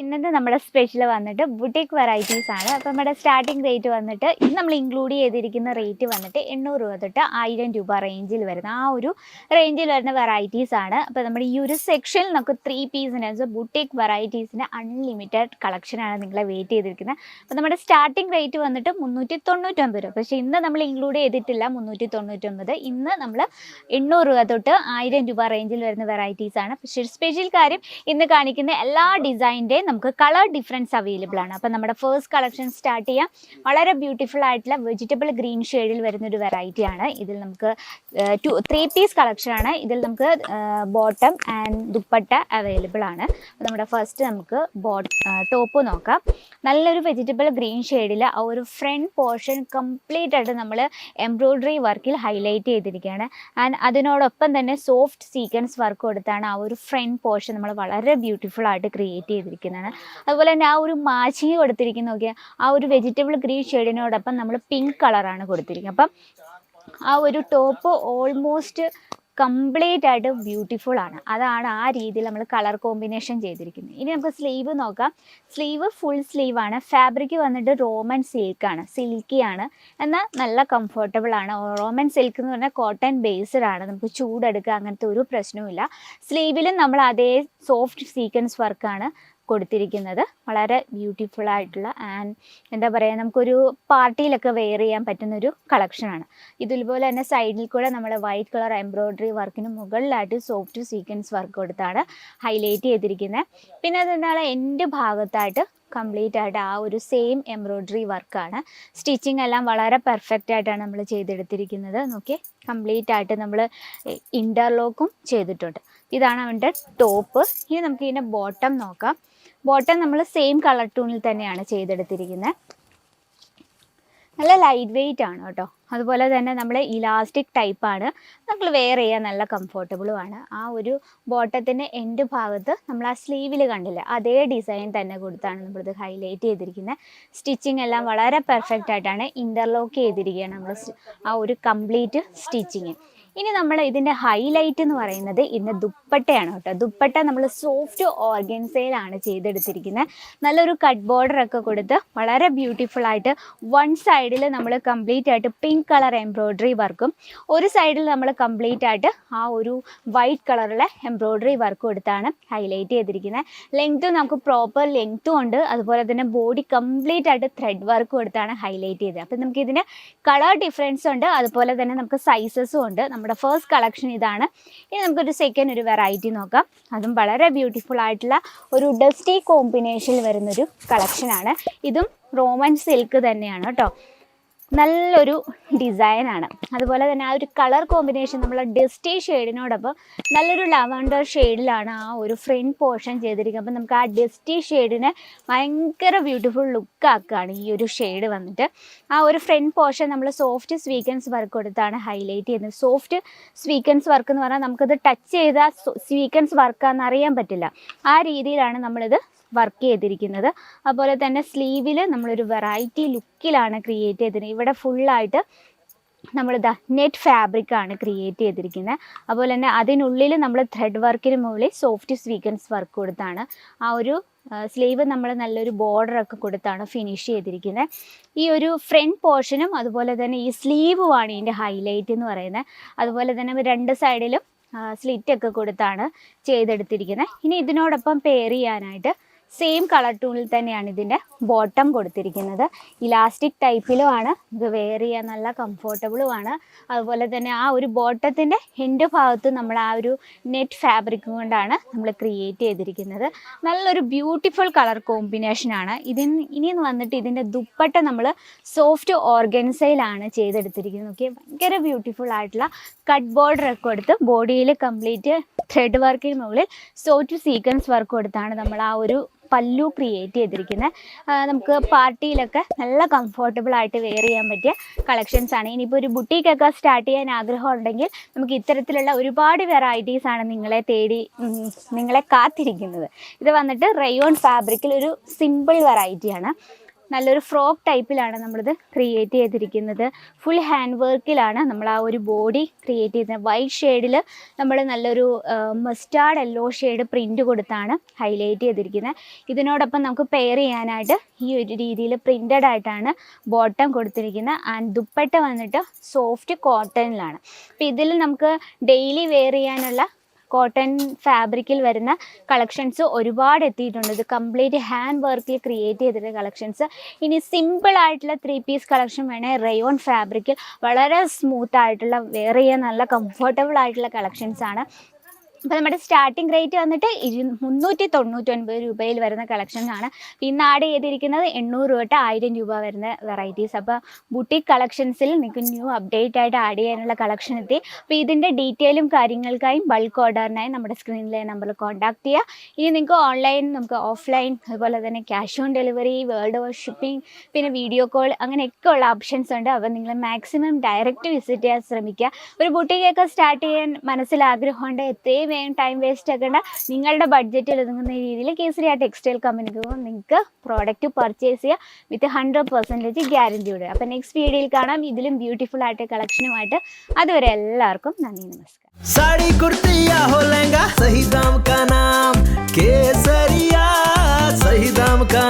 ഇന്നത്തെ നമ്മുടെ സ്പെഷ്യൽ വന്നിട്ട് ബുട്ടിക് വെറൈറ്റീസ് ആണ്. അപ്പോൾ നമ്മുടെ സ്റ്റാർട്ടിംഗ് റേറ്റ് വന്നിട്ട് ഇത് നമ്മൾ ഇൻക്ലൂഡ് ചെയ്തിരിക്കുന്ന റേറ്റ് വന്നിട്ട് എണ്ണൂറ് രൂപ തൊട്ട് ആയിരം രൂപ റേഞ്ചിൽ വരുന്ന ആ ഒരു റേഞ്ചിൽ വരുന്ന വെറൈറ്റീസ് ആണ്. അപ്പോൾ നമ്മുടെ ഈ ഒരു സെക്ഷനിൽ നമുക്ക് ത്രീ പീസിന് ബുട്ടിക് വെറൈറ്റീസിന് അൺലിമിറ്റഡ് കളക്ഷനാണ് നിങ്ങളെ വെയിറ്റ് ചെയ്തിരിക്കുന്നത്. അപ്പോൾ നമ്മുടെ സ്റ്റാർട്ടിംഗ് റേറ്റ് വന്നിട്ട് മുന്നൂറ്റി തൊണ്ണൂറ്റൊമ്പത് രൂപ. പക്ഷേ ഇന്ന് നമ്മൾ ഇൻക്ലൂഡ് ചെയ്തിട്ടില്ല മുന്നൂറ്റി തൊണ്ണൂറ്റൊമ്പത് ഇന്ന് നമ്മൾ എണ്ണൂറ് രൂപ തൊട്ട് ആയിരം രൂപ റേഞ്ചിൽ വരുന്ന വെറൈറ്റീസ് ആണ്. പക്ഷേ സ്പെഷ്യൽ കാര്യം ഇന്ന് കാണിക്കുന്ന എല്ലാ ഡിസൈനിന്റെയും നമുക്ക് കളർ ഡിഫറൻസ് അവൈലബിൾ ആണ്. അപ്പോൾ നമ്മുടെ ഫേസ്റ്റ് കളക്ഷൻ സ്റ്റാർട്ട് ചെയ്യാം. വളരെ ബ്യൂട്ടിഫുൾ ആയിട്ടുള്ള വെജിറ്റബിൾ ഗ്രീൻ ഷെയ്ഡിൽ വരുന്ന ഒരു വെറൈറ്റി ആണ്. ഇതിൽ നമുക്ക് ടു ത്രീ പീസ് കളക്ഷൻ ആണ്. ഇതിൽ നമുക്ക് ബോട്ടം ആൻഡ് ദുപ്പട്ട അവൈലബിൾ ആണ്. അപ്പോൾ നമ്മുടെ ഫസ്റ്റ് നമുക്ക് ബോട്ട് ടോപ്പ് നോക്കാം. നല്ലൊരു വെജിറ്റബിൾ ഗ്രീൻ ഷെയ്ഡിൽ ആ ഒരു ഫ്രണ്ട് പോർഷൻ കംപ്ലീറ്റ് ആയിട്ട് നമ്മൾ എംബ്രോയ്ഡറി വർക്കിൽ ഹൈലൈറ്റ് ചെയ്തിരിക്കുകയാണ്. ആൻഡ് അതിനോടൊപ്പം തന്നെ സോഫ്റ്റ് സീക്വൻസ് വർക്ക് കൊടുത്താണ് ആ ഒരു ഫ്രണ്ട് പോർഷൻ നമ്മൾ വളരെ ബ്യൂട്ടിഫുൾ ആയിട്ട് ക്രിയേറ്റ് ചെയ്തിരിക്കുന്നതാണ് അതുപോലെ തന്നെ ആ ഒരു മാച്ചിങ് കൊടുത്തിരിക്കുന്ന നോക്കിയാൽ ആ ഒരു വെജിറ്റബിൾ ഗ്രീൻ ഷെയ്ഡിനോടൊപ്പം നമ്മൾ പിങ്ക് കളറാണ് കൊടുത്തിരിക്കുന്നത്. അപ്പം ആ ഒരു ടോപ്പ് ഓൾമോസ്റ്റ് കംപ്ലീറ്റ് ആയിട്ട് ബ്യൂട്ടിഫുൾ ആണ്. അതാണ് ആ രീതിയിൽ നമ്മൾ കളർ കോമ്പിനേഷൻ ചെയ്തിരിക്കുന്നത്. ഇനി നമുക്ക് സ്ലീവ് നോക്കാം. സ്ലീവ് ഫുൾ സ്ലീവ് ആണ്. ഫാബ്രിക് വന്നിട്ട് റോമൻ സിൽക്ക് ആണ്. സിൽക്കി ആണ്. എന്നാൽ നല്ല കംഫർട്ടബിൾ ആണ്. റോമൻ സിൽക്ക് എന്ന് പറഞ്ഞാൽ കോട്ടൺ ബേസ്ഡ് ആണ്. നമുക്ക് ചൂടെടുക്കുക അങ്ങനത്തെ ഒരു പ്രശ്നവുമില്ല. സ്ലീവിലും നമ്മൾ അതേ സോഫ്റ്റ് സീക്വൻസ് വർക്കാണ് കൊടുത്തിരിക്കുന്നത്. വളരെ ബ്യൂട്ടിഫുൾ ആയിട്ടുള്ള ആൻഡ് എന്താ പറയുക നമുക്കൊരു പാർട്ടിയിലൊക്കെ വെയർ ചെയ്യാൻ പറ്റുന്ന ഒരു കളക്ഷനാണ് ഇതുപോലെ തന്നെ സൈഡിൽ കൂടെ നമ്മൾ വൈറ്റ് കളർ എംബ്രോയ്ഡറി വർക്കിന് മുകളിലായിട്ട് സോഫ്റ്റ് സീക്വൻസ് വർക്ക് കൊടുത്താണ് ഹൈലൈറ്റ് ചെയ്തിരിക്കുന്നത് പിന്നെ അതെന്താണ്? എന്റെ ഭാഗത്തായിട്ട് കംപ്ലീറ്റ് ആയിട്ട് ആ ഒരു സെയിം എംബ്രോയ്ഡറി വർക്കാണ് സ്റ്റിച്ചിങ് എല്ലാം വളരെ പെർഫെക്റ്റ് ആയിട്ടാണ് നമ്മൾ ചെയ്തെടുത്തിരിക്കുന്നത്. നോക്കി കംപ്ലീറ്റ് ആയിട്ട് നമ്മൾ ഇന്റർലോക്കും ചെയ്തിട്ടുണ്ട്. ഇതാണ് അവന്റെ ടോപ്പ് ഇനി നമുക്ക് ഇതിന്റെ ബോട്ടം നോക്കാം. ബോട്ടം നമ്മൾ സെയിം കളർ ടൂണിൽ തന്നെയാണ് ചെയ്തെടുത്തിരിക്കുന്നത്. നല്ല ലൈറ്റ് വെയിറ്റ് ആണ് കേട്ടോ. അതുപോലെ തന്നെ നമ്മൾ ഇലാസ്റ്റിക് ടൈപ്പാണ് നമ്മൾ വെയർ ചെയ്യാൻ നല്ല കംഫർട്ടബിളുമാണ് ആ ഒരു ബോട്ടത്തിന്റെ എൻഡ് ഭാഗത്ത് നമ്മൾ ആ സ്ലീവിൽ കണ്ടില്ല അതേ ഡിസൈൻ തന്നെ കൊടുത്താണ് നമ്മളിത് ഹൈലൈറ്റ് ചെയ്തിരിക്കുന്നത് സ്റ്റിച്ചിങ് എല്ലാം വളരെ പെർഫെക്റ്റ് ആയിട്ടാണ് ഇന്റർലോക്ക് ചെയ്തിരിക്കുകയാണ് നമ്മൾ ആ ഒരു കംപ്ലീറ്റ് സ്റ്റിച്ചിങ് ഇനി നമ്മൾ ഇതിന്റെ ഹൈലൈറ്റ് എന്ന് പറയുന്നത് ഇന്ന് ദുപ്പട്ടയാണ് കേട്ടോ. ദുപ്പട്ട നമ്മൾ സോഫ്റ്റ് ഓർഗൻസയിലാണ് ചെയ്തെടുത്തിരിക്കുന്നത്. നല്ലൊരു കട്ട് ബോർഡർ ഒക്കെ കൊടുത്ത് വളരെ ബ്യൂട്ടിഫുൾ ആയിട്ട് വൺ സൈഡിൽ നമ്മൾ കംപ്ലീറ്റ് ആയിട്ട് പിങ്ക് കളർ എംബ്രോയ്ഡറി വർക്കും ഒരു സൈഡിൽ നമ്മൾ കംപ്ലീറ്റ് ആയിട്ട് ആ ഒരു വൈറ്റ് കളറിലെ എംബ്രോയ്ഡറി വർക്കും കൊടുത്താണ് ഹൈലൈറ്റ് ചെയ്തിരിക്കുന്നത്. ലെങ്ത്തും നമുക്ക് പ്രോപ്പർ ലെങ്ത്തും ഉണ്ട്. അതുപോലെ തന്നെ ബോഡി കംപ്ലീറ്റ് ആയിട്ട് ത്രെഡ് വർക്ക് കൊടുത്താണ് ഹൈലൈറ്റ് ചെയ്തത്. അപ്പം നമുക്ക് ഇതിന് കളർ ഡിഫറൻസ് ഉണ്ട്. അതുപോലെ തന്നെ നമുക്ക് സൈസസും ഉണ്ട്. നമ്മുടെ ഫസ്റ്റ് കളക്ഷൻ ഇതാണ്. ഇനി നമുക്കൊരു സെക്കൻഡ് ഒരു വെറൈറ്റി നോക്കാം. അതും വളരെ ബ്യൂട്ടിഫുൾ ആയിട്ടുള്ള ഒരു ഡസ്റ്റി കോമ്പിനേഷനിൽ വരുന്നൊരു കളക്ഷനാണ് ഇതും റോമൻ സിൽക്ക് തന്നെയാണ് കേട്ടോ. നല്ലൊരു ഡിസൈനാണ് അതുപോലെ തന്നെ ആ ഒരു കളർ കോമ്പിനേഷൻ നമ്മൾ ഡസ്റ്റി ഷെയ്ഡിനോടൊപ്പം നല്ലൊരു ലവണ്ടർ ഷെയ്ഡിലാണ് ആ ഒരു ഫ്രണ്ട് പോർഷൻ ചെയ്തിരിക്കുന്നത്. അപ്പം നമുക്ക് ആ ഡസ്റ്റി ഷെയ്ഡിനെ ഭയങ്കര ബ്യൂട്ടിഫുൾ ലുക്ക് ആക്കുകയാണ് ഈ ഒരു ഷെയ്ഡ് വന്നിട്ട്. ആ ഒരു ഫ്രണ്ട് പോർഷൻ നമ്മൾ സോഫ്റ്റ് സ്വീക്കൻസ് വർക്ക് കൊടുത്താണ് ഹൈലൈറ്റ് ചെയ്യുന്നത്. സോഫ്റ്റ് സ്വീക്കൻസ് വർക്ക് എന്ന് പറഞ്ഞാൽ നമുക്കത് ടച്ച് ചെയ്ത സ്വീക്കൻസ് വർക്കാന്ന് അറിയാൻ പറ്റില്ല. ആ രീതിയിലാണ് നമ്മളിത് വർക്ക് ചെയ്തിരിക്കുന്നത്. അതുപോലെ തന്നെ സ്ലീവിൽ നമ്മളൊരു വെറൈറ്റി ലുക്കിലാണ് ക്രിയേറ്റ് ചെയ്തിരിക്കുന്നത്. ഇവിടെ ഫുള്ളായിട്ട് നമ്മൾ ദ നെറ്റ് ഫാബ്രിക് ആണ് ക്രിയേറ്റ് ചെയ്തിരിക്കുന്നത്. അതുപോലെ തന്നെ അതിനുള്ളിൽ നമ്മൾ ത്രെഡ് വർക്കിന് മുകളിൽ സോഫ്റ്റ് സ്വീക്കൻസ് വർക്ക് കൊടുത്താണ്. ആ ഒരു സ്ലീവ് നമ്മൾ നല്ലൊരു ബോർഡർ ഒക്കെ കൊടുത്താണ് ഫിനിഷ് ചെയ്തിരിക്കുന്നത്. ഈ ഒരു ഫ്രണ്ട് പോർഷനും അതുപോലെ തന്നെ ഈ സ്ലീവുമാണ് ഇതിന്റെ ഹൈലൈറ്റ് എന്ന് പറയുന്നത്. അതുപോലെ തന്നെ രണ്ട് സൈഡിലും സ്ലിറ്റൊക്കെ കൊടുത്താണ് ചെയ്തെടുത്തിരിക്കുന്നത്. ഇനി ഇതിനോടൊപ്പം പെയർ ചെയ്യാനായിട്ട് സെയിം കളർ ടൂണിൽ തന്നെയാണ് ഇതിന്റെ ബോട്ടം കൊടുത്തിരിക്കുന്നത്. ഇലാസ്റ്റിക് ടൈപ്പിലുമാണ് ഇത് വെയർ ചെയ്യാൻ നല്ല കംഫോർട്ടബിളുമാണ് അതുപോലെ തന്നെ ആ ഒരു ബോട്ടത്തിന്റെ എന്റെ ഭാഗത്ത് നമ്മൾ ആ ഒരു നെറ്റ് ഫാബ്രിക് കൊണ്ടാണ് നമ്മൾ ക്രിയേറ്റ് ചെയ്തിരിക്കുന്നത്. നല്ലൊരു ബ്യൂട്ടിഫുൾ കളർ കോമ്പിനേഷനാണ് ഇതിന് ഇനി വന്നിട്ട് ഇതിന്റെ ദുപ്പട്ട നമ്മൾ സോഫ്റ്റ് ഓർഗൻസയിലാണ് ചെയ്തെടുത്തിരിക്കുന്നത്. ഓക്കെ ഭയങ്കര ബ്യൂട്ടിഫുൾ ആയിട്ടുള്ള കട്ട് ബോർഡർ ഒക്കെ കൊടുത്ത് ബോഡിയിൽ കംപ്ലീറ്റ് ത്രെഡ് വർക്കിന് മുകളിൽ സോഫ്റ്റ് സീക്വൻസ് വർക്ക് കൊടുത്താണ് നമ്മൾ ആ ഒരു പല്ലു ക്രിയേറ്റ് ചെയ്തിരിക്കുന്നത് നമുക്ക് പാർട്ടിയിലൊക്കെ നല്ല കംഫർട്ടബിൾ ആയിട്ട് വെയർ ചെയ്യാൻ പറ്റിയ കളക്ഷൻസ് ആണ്. ഇനിയിപ്പോൾ ഒരു ബുട്ടീക്കൊക്കെ സ്റ്റാർട്ട് ചെയ്യാൻ ആഗ്രഹം ഉണ്ടെങ്കിൽ നമുക്ക് ഇത്തരത്തിലുള്ള ഒരുപാട് വെറൈറ്റീസ് ആണ് നിങ്ങളെ തേടി നിങ്ങളെ കാത്തിരിക്കുന്നത്. ഇത് വന്നിട്ട് റയോൺ ഫാബ്രിക്കിൽ ഒരു സിമ്പിൾ വെറൈറ്റിയാണ് നല്ലൊരു ഫ്രോക്ക് ടൈപ്പിലാണ് നമ്മളിത് ക്രിയേറ്റ് ചെയ്തിരിക്കുന്നത്. ഫുൾ ഹാൻഡ് വർക്കിലാണ് നമ്മൾ ആ ഒരു ബോഡി ക്രിയേറ്റ് ചെയ്തത് വൈറ്റ് ഷെയ്ഡിൽ നമ്മൾ നല്ലൊരു മസ്റ്റാർഡ് യെല്ലോ ഷെയ്ഡ് പ്രിന്റ് കൊടുത്താണ് ഹൈലൈറ്റ് ചെയ്തിരിക്കുന്നത്. ഇതിനോടൊപ്പം നമുക്ക് പെയർ ചെയ്യാനായിട്ട് ഈ ഒരു രീതിയിൽ പ്രിന്റഡ് ആയിട്ടാണ് ബോട്ടം കൊടുത്തിരിക്കുന്നത്. ആൻഡ് ദുപ്പട്ട വന്നിട്ട് സോഫ്റ്റ് കോട്ടണിലാണ് അപ്പോൾ ഇതിൽ നമുക്ക് ഡെയിലി വെയർ ചെയ്യാനുള്ള കോട്ടൺ ഫാബ്രിക്കിൽ വരുന്ന കളക്ഷൻസ് ഒരുപാട് എത്തിയിട്ടുണ്ട്. ഇത് കംപ്ലീറ്റ് ഹാൻഡ് വർക്കിൽ ക്രിയേറ്റ് ചെയ്തിട്ട് കളക്ഷൻസ് ഇനി സിമ്പിൾ ആയിട്ടുള്ള ത്രീ പീസ് കളക്ഷൻ വേണേൽ റയോൺ ഫാബ്രിക്കിൽ വളരെ സ്മൂത്ത് ആയിട്ടുള്ള ചെയ്യാൻ നല്ല കംഫർട്ടബിൾ ആയിട്ടുള്ള കളക്ഷൻസ് ആണ്. അപ്പോൾ നമ്മുടെ സ്റ്റാർട്ടിംഗ് റേറ്റ് വന്നിട്ട് ഇരു മുന്നൂറ്റി തൊണ്ണൂറ്റൊൻപത് രൂപയിൽ വരുന്ന കളക്ഷൻ ആണ്. ഇന്ന് ആഡ് ചെയ്തിരിക്കുന്നത് എണ്ണൂറ് രൂപ തൊട്ട് ആയിരം രൂപ വരുന്ന വെറൈറ്റീസ് അപ്പോൾ ബുട്ടീക് കളക്ഷൻസിൽ നിങ്ങൾക്ക് ന്യൂ അപ്ഡേറ്റ് ആയിട്ട് ആഡ് ചെയ്യാനുള്ള കളക്ഷൻ എത്തി. അപ്പോൾ ഇതിന്റെ ഡീറ്റെയിലും കാര്യങ്ങൾക്കായും ബൾക്ക് ഓർഡറിനായി നമ്മുടെ സ്ക്രീനിലെ നമ്പറിൽ കോൺടാക്ട് ചെയ്യുക ഇനി നിങ്ങൾക്ക് ഓൺലൈൻ നമുക്ക് ഓഫ്ലൈൻ അതുപോലെ തന്നെ cash on delivery world over shipping പിന്നെ വീഡിയോ കോൾ അങ്ങനെയൊക്കെ ഉള്ള ഓപ്ഷൻസ് ഉണ്ട്. അപ്പോൾ നിങ്ങൾ മാക്സിമം ഡയറക്റ്റ് വിസിറ്റ് ചെയ്യാൻ ശ്രമിക്കുക. ഒരു ബുട്ടീക്കൊക്കെ സ്റ്റാർട്ട് ചെയ്യാൻ മനസ്സിൽ ആഗ്രഹമുണ്ട് എത്രയും സമയം ടൈം വേസ്റ്റ് ആക്കേണ്ട. നിങ്ങളുടെ ബഡ്ജറ്റിൽ ഒതുങ്ങുന്ന രീതിയിൽ കേസരി ആ ടെക്സ്റ്റൈൽ കമ്പനിക്ക് നിങ്ങൾക്ക് പ്രോഡക്റ്റ് പർച്ചേസ് ചെയ്യുക വിത്ത് ഹൺഡ്രഡ് പെർസെന്റേജ് ഗ്യാരന്റിയോടെ അപ്പം നെക്സ്റ്റ് വീഡിയോയിൽ കാണാം. ഇതിലും ബ്യൂട്ടിഫുൾ ആയിട്ട് കളക്ഷനുമായിട്ട് അതുവരെ എല്ലാവർക്കും നന്ദി നമസ്കാരം. സാരി കുർത്തിയാ ഹോ കേസരിയ സഹി ദാം കാ